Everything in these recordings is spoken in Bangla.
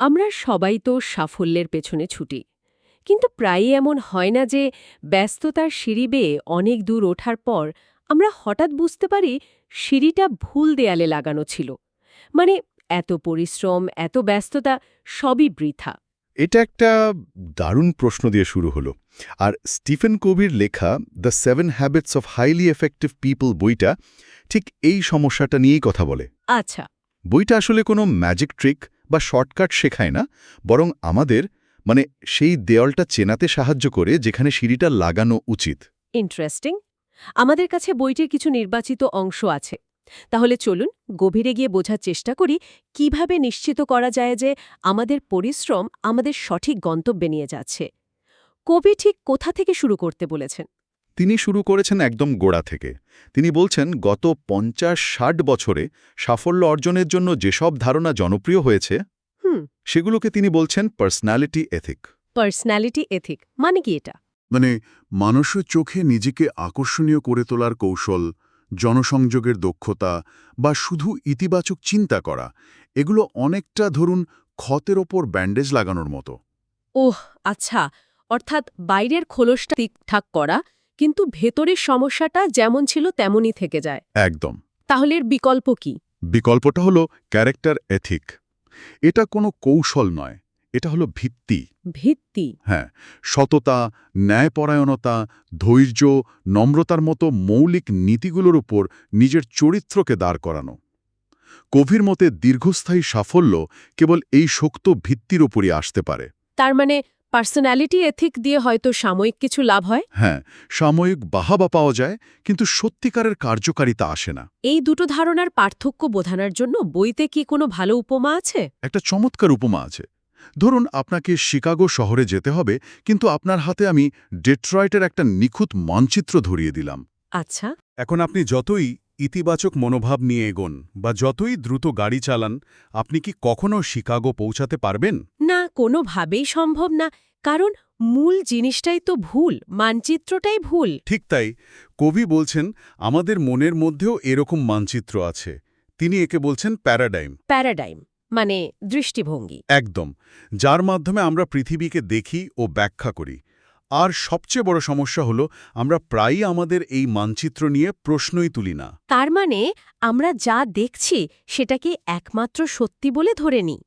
আমরা সবাই তো সাফল্যের পেছনে ছুটি। কিন্তু প্রায়ই এমন হয় না যে ব্যস্ততার সিঁড়ি বেয়ে অনেক দূর ওঠার পর আমরা হঠাৎ বুঝতে পারি সিঁড়িটা ভুল দেয়ালে লাগানো ছিল। মানে এত পরিশ্রম এত ব্যস্ততা সবই বৃথা। এটা একটা দারুণ প্রশ্ন দিয়ে শুরু হলো। আর স্টিফেন কোভির লেখা the seven habits of highly effective people বইটা ঠিক এই সমস্যাটা নিয়েই কথা বলে। আচ্ছা। বইটা আসলে কোনো ম্যাজিক ট্রিক বা শর্টকাট শেখায় না, বরং আমাদের মানে সেই দেয়ালটা চেনাতে সাহায্য করে যেখানে সিঁড়িটা লাগানো উচিত। ইন্টারেস্টিং আমাদের কাছে বইটির কিছু নির্বাচিত অংশ আছে। তাহলে চলুন গভীরে গিয়ে বোঝার চেষ্টা করি কীভাবে নিশ্চিত করা যায় যে আমাদের পরিশ্রম আমাদের সঠিক গন্তব্যে নিয়ে যাচ্ছে। কবি ঠিক কোথা থেকে শুরু করতে বলেছেন? তিনি শুরু করেছেন একদম গোড়া থেকে। তিনি বলছেন গত পঞ্চাশ ষাট বছরে সাফল্য অর্জনের জন্য যেসব ধারণা জনপ্রিয় হয়েছে হুম। সেগুলোকে তিনি বলছেন পার্সোনালিটি এথিক পার্সোনালিটি এথিক মানে কি এটা? মানে মানুষের চোখে নিজেকে আকর্ষণীয় করে তোলার কৌশল জনসংযোগের দক্ষতা বা শুধু ইতিবাচক চিন্তা করা এগুলো অনেকটা ধরুন ক্ষতের ওপর ব্যান্ডেজ লাগানোর মতো। ওহ আচ্ছা। অর্থাৎ বাইরের খোলসটা ঠিকঠাক করা কিন্তু ভেতরের সমস্যাটা যেমন ছিল তেমনই থেকে যায়। একদম। তাহলে এর বিকল্প কি? বিকল্পটা হলো ক্যারেক্টার এথিক। এটা কোনো কৌশল নয় এটা হলো ভিত্তি। ভিত্তি? হ্যাঁ সততা ন্যায়পরায়ণতা ধৈর্য নম্রতার মতো মৌলিক নীতিগুলোর উপর নিজের চরিত্রকে দাঁড় করানো। কভির মতে দীর্ঘস্থায়ী সাফল্য কেবল এই শক্ত ভিত্তির উপরই আসতে পারে। তার মানে পার্সোনালিটি এথিক দিয়ে হয়তো সাময়িক কিছু লাভ হয়? হ্যাঁ সাময়িক বাহাবা পাওয়া যায় কিন্তু সত্যিকারের কার্যকারিতা আসে না। এই দুটো ধারণার পার্থক্য বোঝানোর জন্য বইতে কি কোনো ভালো উপমা আছে? একটা চমৎকার উপমা আছে। ধরুন আপনাকে শিকাগো শহরে যেতে হবে কিন্তু আপনার হাতে আমি ডেট্রয়েটের একটা নিখুঁত মানচিত্র ধরিয়ে দিলাম। আচ্ছা। এখন আপনি যতই ইতিবাচক মনোভাব নিয়ে এগোন বা যতই দ্রুত গাড়ি চালান আপনি কি কখনো শিকাগো পৌঁছাতে পারবেন? না কোনোভাবেই সম্ভব না কারণ মূল জিনিসটাই তো ভুল মানচিত্রটাই ভুল। ঠিক তাই কবি বলছেন আমাদের মনের মধ্যেও এরকম মানচিত্র আছে। তিনি একে বলছেন প্যারাডাইম। প্যারাডাইম মানে দৃষ্টিভঙ্গি। একদম যার মাধ্যমে আমরা পৃথিবীকে দেখি ও ব্যাখ্যা করি। আর সবচেয়ে বড় সমস্যা হলো আমরা প্রায়ই আমাদের এই মানচিত্র নিয়ে প্রশ্নই তুলি না। তার মানে আমরা যা দেখছি সেটাকে একমাত্র সত্যি বলে ধরে নিই।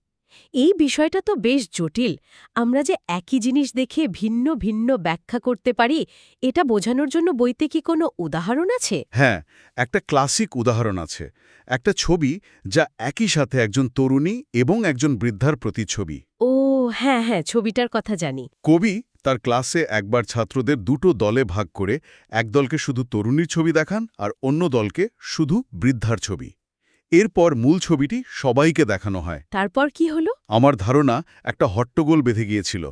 এই বিষয়টা তো বেশ জটিল। আমরা যে একই জিনিস দেখে ভিন্ন ভিন্ন ব্যাখ্যা করতে পারি এটা বোঝানোর জন্য বইতে কি কোনো উদাহরণ আছে? হ্যাঁ একটা ক্লাসিক উদাহরণ আছে। একটা ছবি যা একই সাথে একজন তরুণী এবং একজন বৃদ্ধার প্রতিচ্ছবি। ও হ্যাঁ হ্যাঁ ছবিটার কথা জানি। কবি তার ক্লাসে একবার ছাত্রদের দুটো দলে ভাগ করে এক দলকে শুধু তরুণীর ছবি দেখান আর অন্য দলকে শুধু বৃদ্ধার ছবি। এরপর মূল ছবিটি সবাইকে দেখানো হয়। তারপর কি হলো? আমার ধারণা একটা হট্টগোল বেঁধে গিয়েছিল।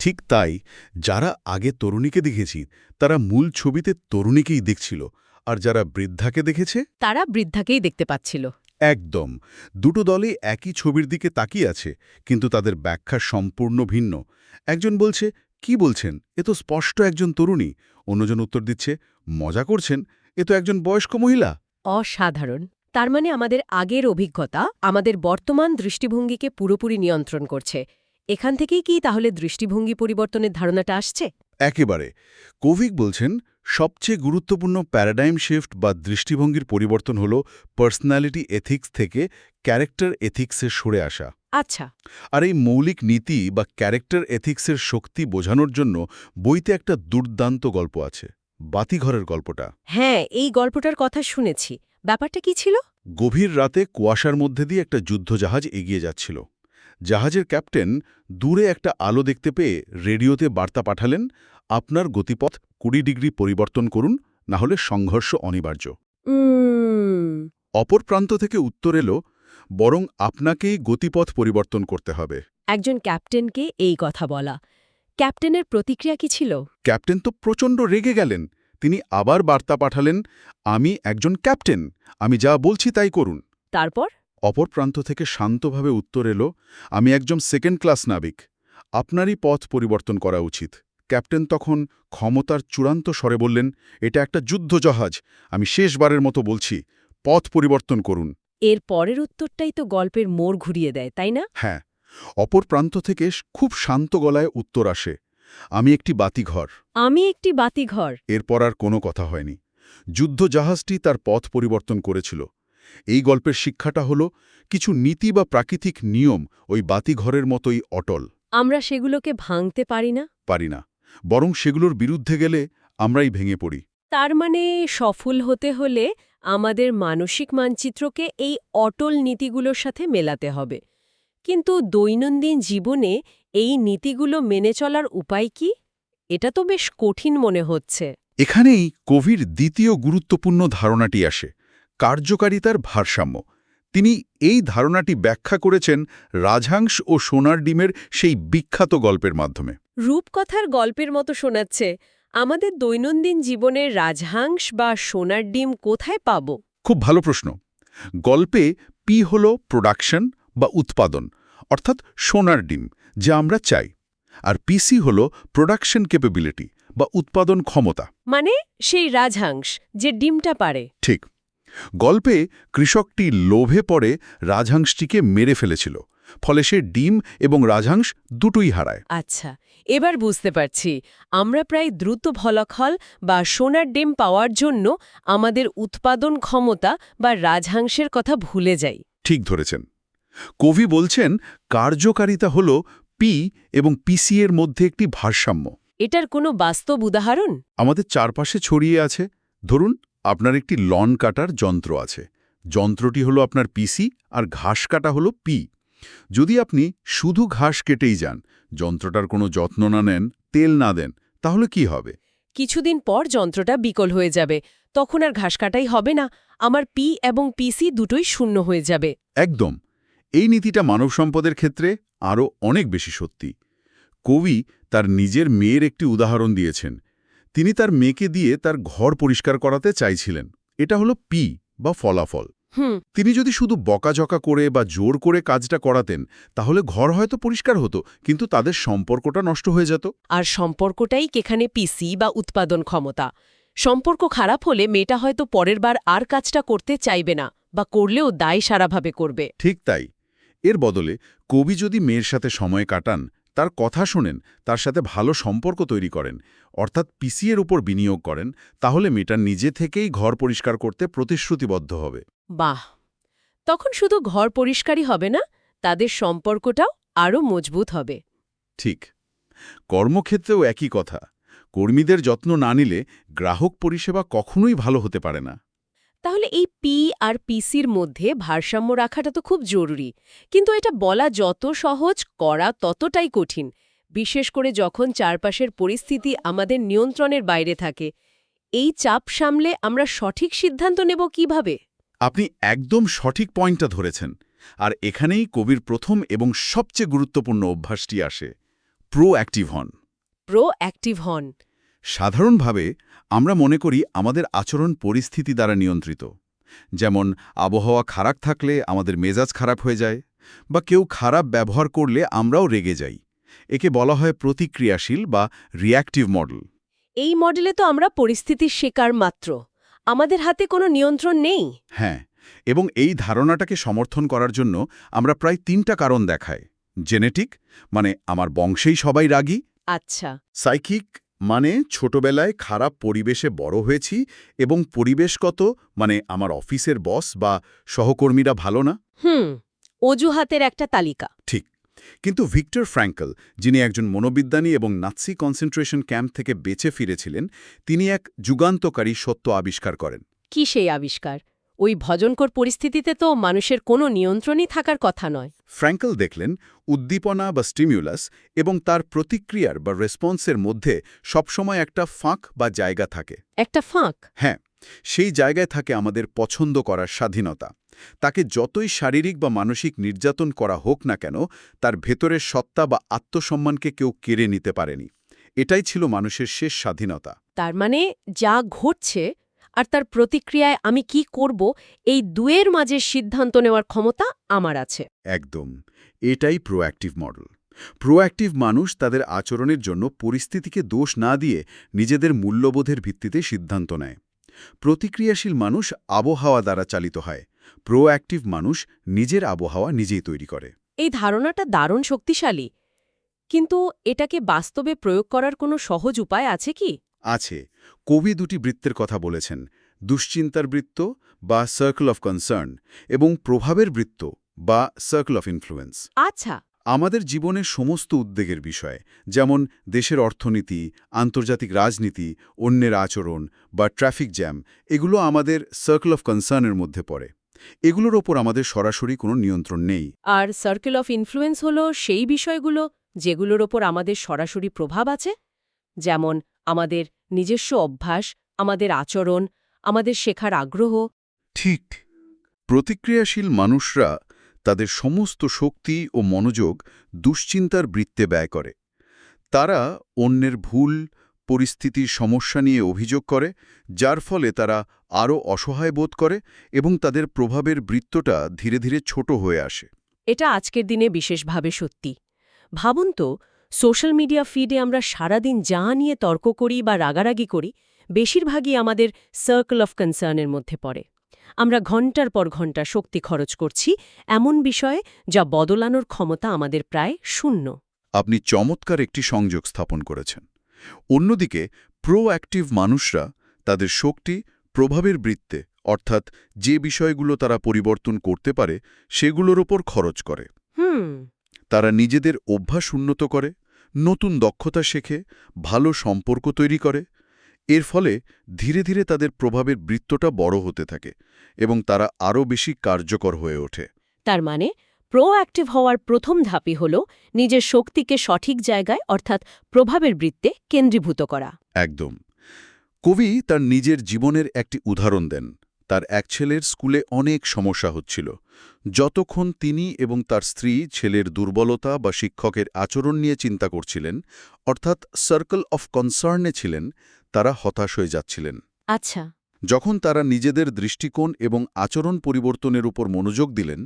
ঠিক তাই যারা আগে তরুণীকে দেখেছি তারা মূল ছবিতে তরুণীকেই দেখছিল আর যারা বৃদ্ধাকে দেখেছে? তারা বৃদ্ধাকেই দেখতে পাচ্ছিল। একদম। দুটো দলই একই ছবির দিকে তাকিয়ে আছে কিন্তু তাদের ব্যাখ্যা সম্পূর্ণ ভিন্ন। একজন বলছে কি বলছেন? এ তো স্পষ্ট একজন তরুণী। অন্যজন উত্তর দিচ্ছে মজা করছেন? এ তো একজন বয়স্ক মহিলা। অসাধারণ। তার মানে আমাদের আগের অভিজ্ঞতা আমাদের বর্তমান দৃষ্টিভঙ্গিকে পুরোপুরি নিয়ন্ত্রণ করছে। এখান থেকেই কি তাহলে দৃষ্টিভঙ্গি পরিবর্তনের ধারণাটা আসছে? একেবারে। কোভিক বলছেন সবচেয়ে গুরুত্বপূর্ণ প্যারাডাইম শিফট বা দৃষ্টিভঙ্গির পরিবর্তন হল পার্সোনালিটি এথিক্স থেকে ক্যারেক্টার এথিক্সে সরে আসা। আচ্ছা। আর এই মৌলিক নীতি বা ক্যারেক্টার এথিক্সের শক্তি বোঝানোর জন্য বইতে একটা দুর্দান্ত গল্প আছে বাতিঘরের গল্পটা। হ্যাঁ এই গল্পটার কথা শুনেছি। ব্যাপারটা কি ছিল? গভীর রাতে কুয়াশার মধ্যে দিয়ে একটা যুদ্ধজাহাজ এগিয়ে যাচ্ছিল। জাহাজের ক্যাপ্টেন দূরে একটা আলো দেখতে পেয়ে রেডিওতে বার্তা পাঠালেন আপনার গতিপথ কুড়ি ডিগ্রি পরিবর্তন করুন না হলে সংঘর্ষ অনিবার্য। অপর প্রান্ত থেকে উত্তর এলো বরং আপনাকেই গতিপথ পরিবর্তন করতে হবে। একজন ক্যাপ্টেনকে এই কথা বলা। ক্যাপ্টেনের প্রতিক্রিয়া কি ছিল? ক্যাপ্টেন তো প্রচণ্ড রেগে গেলেন। তিনি আবার বার্তা পাঠালেন আমি একজন ক্যাপ্টেন আমি যা বলছি তাই করুন। তারপর? অপর প্রান্ত থেকে শান্তভাবে উত্তর এলো আমি একজন সেকেন্ড ক্লাস নাবিক। আপনারই পথ পরিবর্তন করা উচিত। ক্যাপ্টেন তখন ক্ষমতার চূড়ান্ত স্বরে বললেন এটা একটা যুদ্ধজাহাজ আমি শেষবারের মতো বলছি পথ পরিবর্তন করুন। এর পরের উত্তরটাই তো গল্পের মোড় ঘুরিয়ে দেয় তাই না? হ্যাঁ অপর প্রান্ত থেকে খুব শান্ত গলায় উত্তর আসে আমি একটি বাতিঘর। আমি একটি বাতিঘর। এরপর আর কোনো কথা হয়নি। যুদ্ধজাহাজটি তার পথ পরিবর্তন করেছিল। এই গল্পের শিক্ষাটা হলো কিছু নীতি বা প্রাকৃতিক নিয়ম ওই বাতিঘরের মতোই অটল। আমরা সেগুলোকে ভাঙতে পারি না? পারি না। বরং সেগুলোর বিরুদ্ধে গেলে আমরাই ভেঙে পড়ি। তার মানে সফল হতে হলে আমাদের মানসিক মানচিত্রকে এই অটল নীতিগুলোর সাথে মেলাতে হবে। কিন্তু দৈনন্দিন জীবনে এই নীতিগুলো মেনে চলার উপায় কি? এটা তো বেশ কঠিন মনে হচ্ছে। এখানেই কবির দ্বিতীয় গুরুত্বপূর্ণ ধারণাটি আসে কার্যকারিতার ভারসাম্য। তিনি এই ধারণাটি ব্যাখ্যা করেছেন রাজহাংস ও সোনার ডিমের সেই বিখ্যাত গল্পের মাধ্যমে। রূপকথার গল্পের মতো শোনাচ্ছে আমাদের দৈনন্দিন জীবনের রাজহাংস বা সোনার ডিম কোথায় পাব? খুব ভালো প্রশ্ন। গল্পে পি হল প্রোডাকশন বা উৎপাদন অর্থাৎ সোনার ডিম যা আমরা চাই আর পিসি হল প্রোডাকশন ক্যাপাবিলিটি বা উৎপাদন ক্ষমতা। মানে সেই রাজহাংস যে ডিমটা পারে। ঠিক। গল্পে কৃষকটি লোভে পড়ে রাজহাংসটিকে মেরে ফেলেছিল ফলে সে ডিম এবং রাজহাংস দুটোই হারায়। আচ্ছা এবার বুঝতে পারছি আমরা প্রায় দ্রুত ফলাফল বা সোনার ডিম পাওয়ার জন্য আমাদের উৎপাদন ক্ষমতা বা রাজহাংসের কথা ভুলে যাই। ঠিক ধরেছেন। কবি বলছেন কার্যকারিতা হল পি এবং পিসি এর মধ্যে একটি ভারসাম্য। এটার কোনো বাস্তব উদাহরণ? আমাদের চারপাশে ছড়িয়ে আছে। ধরুন আপনার একটি লন কাটার যন্ত্র আছে। যন্ত্রটি হলো আপনার পিসি আর ঘাস কাটা হলো পি যদি আপনি শুধু ঘাস কেটেই যান যন্ত্রটার কোনো যত্ন না নেন তেল না দেন তাহলে কি হবে? কিছুদিন পর যন্ত্রটা বিকল হয়ে যাবে। তখন আর ঘাস কাটাই হবে না। আমার পি এবং পিসি দুটোই শূন্য হয়ে যাবে। একদম। এই নীতিটা মানব সম্পদের ক্ষেত্রে আরও অনেক বেশি সত্যি। কবি তার নিজের মেয়ের একটি উদাহরণ দিয়েছেন। তিনি তার মেয়েকে দিয়ে তার ঘর পরিষ্কার করাতে চাইছিলেন। এটা হলো পি বা ফলাফল। হুম। তিনি যদি শুধু বকাঝকা করে বা জোর করে কাজটা করাতেন তাহলে ঘর হয়তো পরিষ্কার হতো কিন্তু তাদের সম্পর্কটা নষ্ট হয়ে যেত। আর সম্পর্কটাই কেখানে পিসি বা উৎপাদন ক্ষমতা? সম্পর্ক খারাপ হলে মেয়েটা হয়তো পরের বার আর কাজটা করতে চাইবে না বা করলেও দায় সারাভাবে করবে। ঠিক তাই। এর বদলে কবি যদি মেয়ের সাথে সময় কাটান তার কথা শোনেন তার সাথে ভালো সম্পর্ক তৈরি করেন অর্থাৎ পিসিয়ের উপর বিনিয়োগ করেন তাহলে মেয়েটা নিজে থেকেই ঘর পরিষ্কার করতে প্রতিশ্রুতিবদ্ধ হবে। বাহ! তখন শুধু ঘর পরিষ্কারই হবে না তাদের সম্পর্কটাও আরও মজবুত হবে। ঠিক। কর্মক্ষেত্রেও একই কথা। কর্মীদের যত্ন না নিলে গ্রাহক পরিষেবা কখনোই ভালো হতে পারে না। তাহলে এই পি আর পিসির মধ্যে ভারসাম্য রাখাটা তো খুব জরুরি। কিন্তু এটা বলা যত সহজ করা ততটাই কঠিন। বিশেষ করে যখন চারপাশের পরিস্থিতি আমাদের নিয়ন্ত্রণের বাইরে থাকে। এই চাপ সামলে আমরা সঠিক সিদ্ধান্ত নেব কীভাবে? আপনি একদম সঠিক পয়েন্টটা ধরেছেন। আর এখানেই কবির প্রথম এবং সবচেয়ে গুরুত্বপূর্ণ অভ্যাসটি আসে। প্রো অ্যাক্টিভ হন। প্রো অ্যাক্টিভ হন। সাধারণভাবে আমরা মনে করি আমাদের আচরণ পরিস্থিতি দ্বারা নিয়ন্ত্রিত। যেমন আবহাওয়া খারাপ থাকলে আমাদের মেজাজ খারাপ হয়ে যায় বা কেউ খারাপ ব্যবহার করলে আমরাও রেগে যাই। একে বলা হয় প্রতিক্রিয়াশীল বা রিয়্যাক্টিভ মডেল এই মডেলে তো আমরা পরিস্থিতির শিকার মাত্র। আমাদের হাতে কোনো নিয়ন্ত্রণ নেই। হ্যাঁ এবং এই ধারণাটাকে সমর্থন করার জন্য আমরা প্রায় তিনটা কারণ দেখাই। জেনেটিক মানে আমার বংশেই সবাই রাগী। আচ্ছা। সাইকিক মানে ছোটবেলায় খারাপ পরিবেশে বড় হয়েছি এবং পরিবেশগত মানে আমার অফিসের বস বা সহকর্মীরা ভালো না? হুম অজুহাতের একটা তালিকা। ঠিক। কিন্তু ভিক্টর ফ্র্যাঙ্কল যিনি একজন মনোবিজ্ঞানী এবং নাৎসি কনসেন্ট্রেশন ক্যাম্প থেকে বেঁচে ফিরেছিলেন তিনি এক যুগান্তকারী সত্য আবিষ্কার করেন। কি সেই আবিষ্কার? ওই ভজনকর পরিস্থিতিতে তো মানুষের কোনো নিয়ন্ত্রণই থাকার কথা নয়। ফ্র্যাঙ্কল দেখলেন উদ্দীপনা বা স্টিমিউলাস এবং তার প্রতিক্রিয়ার বা রেসপন্সের মধ্যে সবসময় একটা ফাঁক বা জায়গা থাকে। একটা ফাঁক? হ্যাঁ সেই জায়গায় থাকে আমাদের পছন্দ করার স্বাধীনতা। তাকে যতই শারীরিক বা মানসিক নির্যাতন করা হোক না কেন তার ভেতরের সত্তা বা আত্মসম্মানকে কেউ কেড়ে নিতে পারেনি। এটাই ছিল মানুষের শেষ স্বাধীনতা। তার মানে যা ঘটছে আর তার প্রতিক্রিয়ায় আমি কি করব এই দুয়ের মাঝে সিদ্ধান্ত নেওয়ার ক্ষমতা আমার আছে। একদম। এটাই প্রোঅ্যাক্টিভ মডেল প্রোঅ্যাক্টিভ মানুষ তাদের আচরণের জন্য পরিস্থিতিকে দোষ না দিয়ে নিজেদের মূল্যবোধের ভিত্তিতে সিদ্ধান্ত নেয়। প্রতিক্রিয়াশীল মানুষ আবহাওয়া দ্বারা চালিত হয়। প্রোঅ্যাক্টিভ মানুষ নিজের আবহাওয়া নিজেই তৈরি করে। এই ধারণাটা দারুণ শক্তিশালী। কিন্তু এটাকে বাস্তবে প্রয়োগ করার কোনো সহজ উপায় আছে কি? আছে। কবি দুটি বৃত্তের কথা বলেছেন দুশ্চিন্তার বৃত্ত বা সার্কেল অফ কনসার্ন এবং প্রভাবের বৃত্ত বা সার্কেল অফ ইনফ্লুয়েন্স আচ্ছা। আমাদের জীবনের সমস্ত উদ্বেগের বিষয় যেমন দেশের অর্থনীতি আন্তর্জাতিক রাজনীতি অন্যের আচরণ বা ট্রাফিক জ্যাম এগুলো আমাদের সার্কেল অফ কনসার্নের মধ্যে পড়ে। এগুলোর ওপর আমাদের সরাসরি কোনো নিয়ন্ত্রণ নেই। আর সার্কেল অফ ইনফ্লুয়েন্স হলো সেই বিষয়গুলো যেগুলোর ওপর আমাদের সরাসরি প্রভাব আছে যেমন আমাদের নিজস্ব অভ্যাস আমাদের আচরণ আমাদের শেখার আগ্রহ। ঠিক। প্রতিক্রিয়াশীল মানুষরা তাদের সমস্ত শক্তি ও মনোযোগ দুশ্চিন্তার বৃত্তে ব্যয় করে। তারা অন্যের ভুল পরিস্থিতির সমস্যা নিয়ে অভিযোগ করে যার ফলে তারা আরও অসহায় বোধ করে এবং তাদের প্রভাবের বৃত্তটা ধীরে ধীরে ছোট হয়ে আসে। এটা আজকের দিনে বিশেষভাবে সত্যি। ভাবুন তো সোশ্যাল মিডিয়া ফিডে আমরা সারাদিন যা নিয়ে তর্ক করি বা রাগারাগি করি বেশিরভাগই আমাদের সার্কেল অফ কনসার্নের মধ্যে পড়ে। আমরা ঘণ্টার পর ঘণ্টা শক্তি খরচ করছি এমন বিষয়ে যা বদলানোর ক্ষমতা আমাদের প্রায় শূন্য। আপনি চমৎকার একটি সংযোগ স্থাপন করেছেন। অন্যদিকে প্রোঅ্যাক্টিভ মানুষরা তাদের শক্তি প্রভাবের বৃত্তে অর্থাৎ যে বিষয়গুলো তারা পরিবর্তন করতে পারে সেগুলোর ওপর খরচ করে। হুম। তারা নিজেদের অভ্যাস উন্নত করে নতুন দক্ষতা শেখে ভালো সম্পর্ক তৈরি করে। এর ফলে ধীরে ধীরে তাদের প্রভাবের বৃত্তটা বড় হতে থাকে এবং তারা আরও বেশি কার্যকর হয়ে ওঠে। তার মানে প্রোঅ্যাক্টিভ হওয়ার প্রথম ধাপই হল নিজের শক্তিকে সঠিক জায়গায় অর্থাৎ প্রভাবের বৃত্তে কেন্দ্রীভূত করা। একদম। কবি তার নিজের জীবনের একটি উদাহরণ দেন। তার এক ছেলের স্কুলে অনেক সমস্যা হচ্ছিল। যতক্ষণ তিনি এবং তার স্ত্রী ছেলের দুর্বলতা বা শিক্ষকের আচরণ নিয়ে চিন্তা করছিলেন অর্থাৎ সার্কেল অফ কনসার্নে ছিলেন তারা হতাশ হয়ে যাচ্ছিলেন। আচ্ছা। যখন তারা নিজেদের দৃষ্টিকোণ এবং আচরণ পরিবর্তনের উপর মনোযোগ দিলেন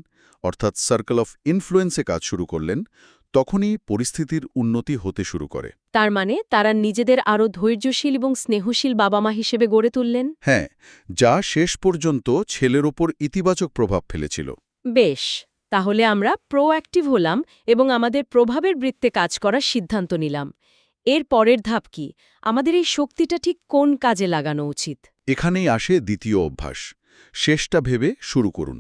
অর্থাৎ সার্কেল অফ ইনফ্লুয়েন্সে কাজ শুরু করলেন তখনই পরিস্থিতির উন্নতি হতে শুরু করে। তার মানে তারা নিজেদের আরও ধৈর্যশীল এবং স্নেহশীল বাবা মা হিসেবে গড়ে তুললেন? হ্যাঁ যা শেষ পর্যন্ত ছেলের ওপর ইতিবাচক প্রভাব ফেলেছিল। বেশ তাহলে আমরা প্রোঅ্যাক্টিভ হলাম এবং আমাদের প্রভাবের বৃত্তে কাজ করার সিদ্ধান্ত নিলাম। এর পরের ধাপ কি? আমাদের এই শক্তিটা ঠিক কোন কাজে লাগানো উচিত? এখানেই আসে দ্বিতীয় অভ্যাস। শেষটা ভেবে শুরু করুন।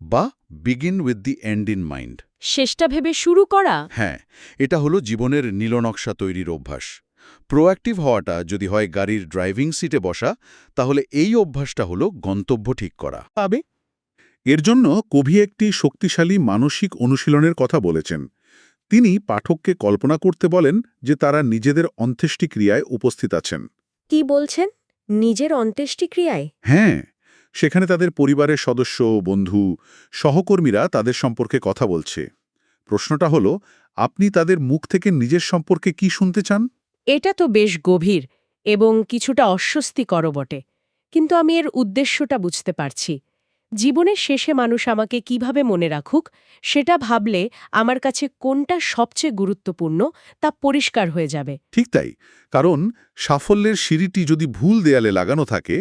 বা begin with the end in mind শেষটা ভেবে শুরু করা। হ্যাঁ এটা হলো জীবনের নীলনকশা তৈরির অভ্যাস। প্রোঅ্যাক্টিভ হওয়াটা যদি হয় গাড়ির ড্রাইভিং সিটে বসা তাহলে এই অভ্যাসটা হলো গন্তব্য ঠিক করা। পাবে? এর জন্য কবি একটি শক্তিশালী মানসিক অনুশীলনের কথা বলেছেন। তিনি পাঠককে কল্পনা করতে বলেন যে তারা নিজেদের অন্ত্যেষ্টিক্রিয়ায় উপস্থিত আছেন। কি বলছেন? নিজের অন্ত্যেষ্টিক্রিয়ায়? হ্যাঁ সেখানে তাদের পরিবারের সদস্য, বন্ধু, সহকর্মীরা তাদের সম্পর্কে কথা বলছে। প্রশ্নটা হলো, আপনি তাদের মুখ থেকে নিজের সম্পর্কে কি শুনতে চান? এটা তো বেশ গভীর এবং কিছুটা অস্বস্তিকর বটে, কিন্তু আমি এর উদ্দেশ্যটা বুঝতে পারছি। জীবনের শেষে মানুষ আমাকে কীভাবে মনে রাখুক সেটা ভাবলে আমার কাছে কোনটা সবচেয়ে গুরুত্বপূর্ণ তা পরিষ্কার হয়ে যাবে। ঠিক তাই কারণ সাফল্যের সিঁড়িটি যদি ভুল দেয়ালে লাগানো থাকে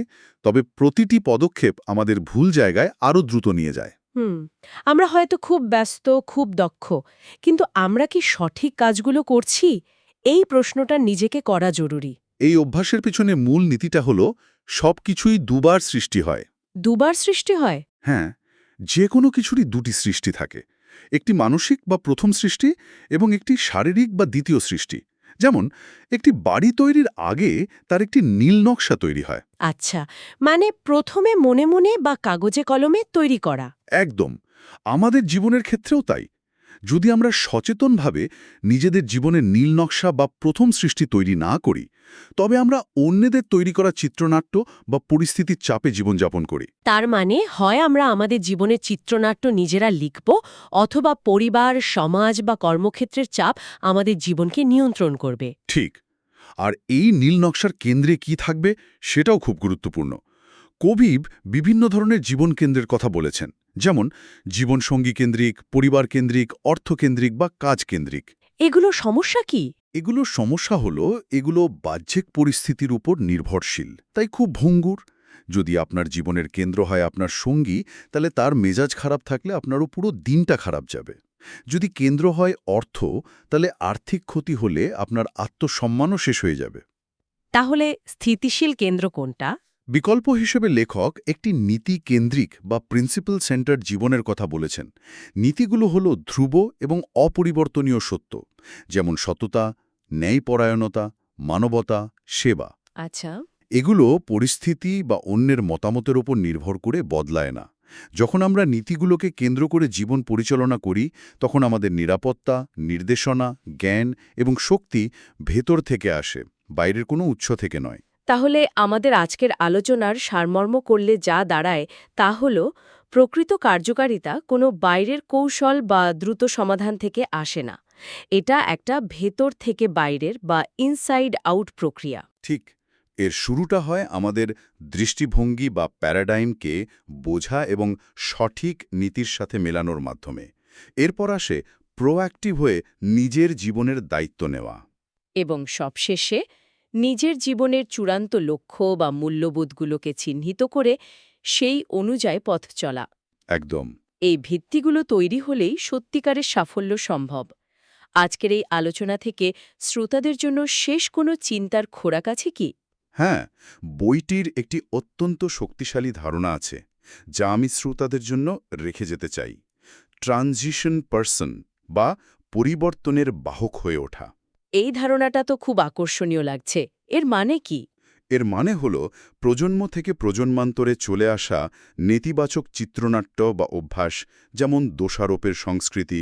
তবে প্রতিটি পদক্ষেপ আমাদের ভুল জায়গায় আরও দ্রুত নিয়ে যায়। হুম আমরা হয়তো খুব ব্যস্ত খুব দক্ষ কিন্তু আমরা কি সঠিক কাজগুলো করছি? এই প্রশ্নটা নিজেকে করা জরুরি। এই অভ্যাসের পিছনে মূল নীতিটা হল সব কিছুই দুবার সৃষ্টি হয়। দুবার সৃষ্টি হয়? হ্যাঁ যে কোনো কিছুরই দুটি সৃষ্টি থাকে। একটি মানসিক বা প্রথম সৃষ্টি এবং একটি শারীরিক বা দ্বিতীয় সৃষ্টি। যেমন একটি বাড়ি তৈরির আগে তার একটি নীল নকশা তৈরি হয়। আচ্ছা মানে প্রথমে মনে মনে বা কাগজে কলমে তৈরি করা? একদম আমাদের জীবনের ক্ষেত্রেও তাই। যদি আমরা সচেতনভাবে নিজেদের জীবনের নীল নকশা বা প্রথম সৃষ্টি তৈরি না করি তবে আমরা অন্যদের তৈরি করা চিত্রনাট্য বা পরিস্থিতির চাপে জীবনযাপন করি। তার মানে হয় আমরা আমাদের জীবনের চিত্রনাট্য নিজেরা লিখব অথবা পরিবার সমাজ বা কর্মক্ষেত্রের চাপ আমাদের জীবনকে নিয়ন্ত্রণ করবে। ঠিক। আর এই নীল নকশার কেন্দ্রে কি থাকবে সেটাও খুব গুরুত্বপূর্ণ। কবিব বিভিন্ন ধরনের জীবন কেন্দ্রের কথা বলেছেন। যেমন জীবনসঙ্গী কেন্দ্রিক পরিবার কেন্দ্রিক অর্থকেন্দ্রিক বা কাজ কেন্দ্রিক। এগুলো সমস্যা কি? এগুলো সমস্যা হলো এগুলো বাহ্যিক পরিস্থিতির উপর নির্ভরশীল। তাই খুব ভঙ্গুর। যদি আপনার জীবনের কেন্দ্র হয় আপনার সঙ্গী তাহলে তার মেজাজ খারাপ থাকলে আপনারও পুরো দিনটা খারাপ যাবে। যদি কেন্দ্র হয় অর্থ তাহলে আর্থিক ক্ষতি হলে আপনার আত্মসম্মানও শেষ হয়ে যাবে। তাহলে স্থিতিশীল কেন্দ্র কোনটা? বিকল্প হিসেবে লেখক একটি নীতি কেন্দ্রিক বা প্রিন্সিপাল সেন্টার জীবনের কথা বলেছেন। নীতিগুলো হল ধ্রুব এবং অপরিবর্তনীয় সত্য যেমন সততা ন্যায়পরায়ণতা মানবতা সেবা। আচ্ছা। এগুলো পরিস্থিতি বা অন্যের মতামতের ওপর নির্ভর করে বদলায় না। যখন আমরা নীতিগুলোকে কেন্দ্র করে জীবন পরিচালনা করি তখন আমাদের নিরাপত্তা নির্দেশনা জ্ঞান এবং শক্তি ভেতর থেকে আসে বাইরের কোনো উৎস থেকে নয়। তাহলে আমাদের আজকের আলোচনার সারমর্ম করলে যা দাঁড়ায় তা হল প্রকৃত কার্যকারিতা কোনো বাইরের কৌশল বা দ্রুত সমাধান থেকে আসে না। এটা একটা ভেতর থেকে বাইরের বা ইনসাইড আউট প্রক্রিয়া। ঠিক এর শুরুটা হয় আমাদের দৃষ্টিভঙ্গি বা প্যারাডাইমকে বোঝা এবং সঠিক নীতির সাথে মেলানোর মাধ্যমে। এরপর আসে প্রোঅ্যাক্টিভ হয়ে নিজের জীবনের দায়িত্ব নেওয়া। এবং সবশেষে নিজের জীবনের চূড়ান্ত লক্ষ্য বা মূল্যবোধগুলোকে চিহ্নিত করে সেই অনুযায়ী পথ চলা। একদম। এই ভিত্তিগুলো তৈরি হলেই সত্যিকারের সাফল্য সম্ভব। আজকের এই আলোচনা থেকে শ্রোতাদের জন্য শেষ কোনো চিন্তার খোরাক আছে কি? হ্যাঁ বইটির একটি অত্যন্ত শক্তিশালী ধারণা আছে যা আমি শ্রোতাদের জন্য রেখে যেতে চাই। ট্রানজিশন পার্সন বা পরিবর্তনের বাহক হয়ে ওঠা। এই ধারণাটা তো খুব আকর্ষণীয় লাগছে। এর মানে কি? এর মানে হল প্রজন্ম থেকে প্রজন্মান্তরে চলে আসা নেতিবাচক চিত্রনাট্য বা অভ্যাস যেমন দোষারোপের সংস্কৃতি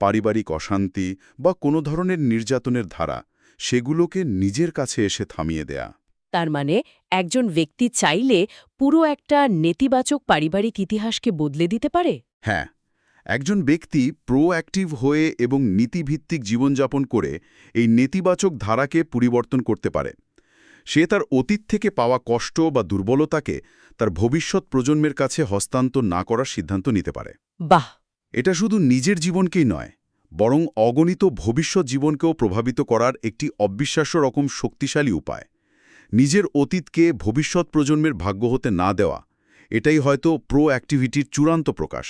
পারিবারিক অশান্তি বা কোনো ধরনের নির্যাতনের ধারা সেগুলোকে নিজের কাছে এসে থামিয়ে দেয়া। তার মানে একজন ব্যক্তি চাইলে পুরো একটা নেতিবাচক পারিবারিক ইতিহাসকে বদলে দিতে পারে? হ্যাঁ একজন ব্যক্তি প্রোঅ্যাক্টিভ হয়ে এবং নীতিভিত্তিক জীবনযাপন করে এই নেতিবাচক ধারাকে পরিবর্তন করতে পারে। সে তার অতীত থেকে পাওয়া কষ্ট বা দুর্বলতাকে তার ভবিষ্যৎ প্রজন্মের কাছে হস্তান্তর না করার সিদ্ধান্ত নিতে পারে। বাহ! এটা শুধু নিজের জীবনকেই নয় বরং অগণিত ভবিষ্যৎ জীবনকেও প্রভাবিত করার একটি অবিশ্বাস্য রকম শক্তিশালী উপায়। নিজের অতীতকে ভবিষ্যৎ প্রজন্মের ভাগ্য হতে না দেওয়া এটাই হয়তো প্রো অ্যাক্টিভিটির চূড়ান্ত প্রকাশ।